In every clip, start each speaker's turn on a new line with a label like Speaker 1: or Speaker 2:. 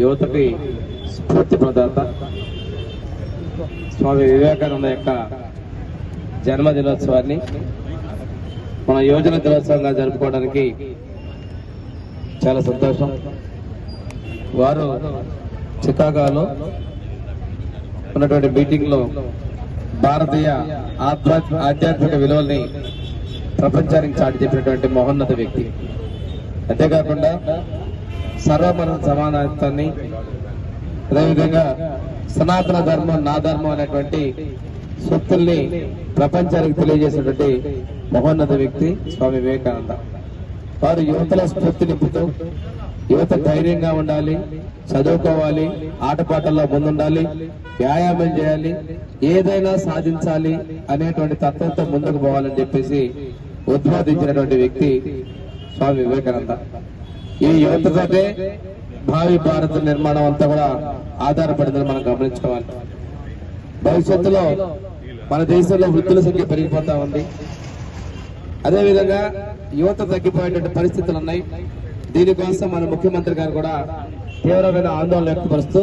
Speaker 1: యువతకి స్ఫూర్తి ప్రదాత. స్వామి వివేకానంద యొక్క జన్మదినోత్సవాన్ని మన యువజన దినోత్సవంగా జరుపుకోవడానికి చాలా సంతోషం. వారు చికాగోలో ఉన్నటువంటి మీటింగ్లో భారతీయ ఆధ్యాత్మ ఆధ్యాత్మిక విలువల్ని ప్రపంచానికి చాటి చెప్పినటువంటి మహోన్నత వ్యక్తి. అంతేకాకుండా సర్వమన సమానత్వాన్ని అదేవిధంగా సనాతన ధర్మం నా ధర్మం అనేటువంటి సొత్తుల్ని ప్రపంచానికి తెలియజేసినటువంటి మహోన్నత వ్యక్తి స్వామి వివేకానంద. వారు యువతల స్ఫూర్తినింపుతూ యువత ధైర్యంగా ఉండాలి చదువుకోవాలి ఆటపాటల్లో ముందుండాలి వ్యాయామం చేయాలి ఏదైనా సాధించాలి అనేటువంటి తత్వంతో ముందుకు పోవాలని చెప్పేసి ఉద్బోధించినటువంటి వ్యక్తి స్వామి వివేకానంద. ఈ యువతతోటే భావి భారత నిర్మాణం అంతా కూడా ఆధారపడిందని మనం గమనించుకోవాలి. భవిష్యత్తులో మన దేశంలో వృద్ధుల సంఖ్య పెరిగిపోతా ఉంది. అదేవిధంగా యువత తగ్గిపోయేటువంటి పరిస్థితులు ఉన్నాయి. దీనికోసం మన ముఖ్యమంత్రి గారు కూడా తీవ్రమైన ఆందోళన వ్యక్తపరుస్తూ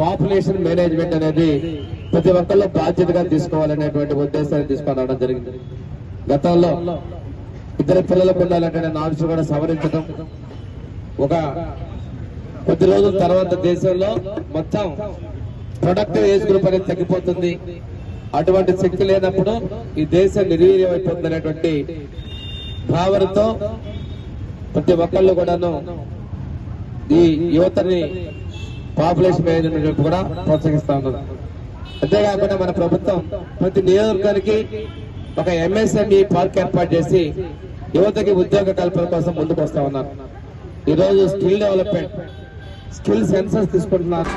Speaker 1: పాపులేషన్ మేనేజ్మెంట్ అనేది ప్రతి ఒక్కళ్ళు బాధ్యతగా తీసుకోవాలనేటువంటి ఉద్దేశాన్ని తీసుకొని రావడం జరిగింది. గతంలో ఇద్దరు పిల్లలకు ఉండాలంటే నామ్స్ కూడా సవరించడం ఒక కొద్ది రోజుల తర్వాత దేశంలో మొత్తం ప్రొడక్టివ్ ఏజ్ గ్రూప్ అనేది తగ్గిపోతుంది. అటువంటి శక్తి లేనప్పుడు ఈ దేశం నిర్వీర్యం అయిపోతుంది అనేటువంటి భావనతో ప్రతి ఒక్కళ్ళు కూడాను ఈ యువతని పాపులేషన్ మేనేజ్మెంట్ కూడా ప్రోత్సహిస్తా ఉన్నారు. అంతేకాకుండా మన ప్రభుత్వం ప్రతి నియోజకవర్గానికి ఒక ఎంఎస్ఎంఈ పార్క్ ఏర్పాటు చేసి యువతకి ఉద్యోగ కల్పన కోసం ముందుకు వస్తా ఉన్నారు. ఈ రోజు స్కిల్ డెవలప్మెంట్ స్కిల్ సెన్సర్స్ తీసుకుంటున్నారు.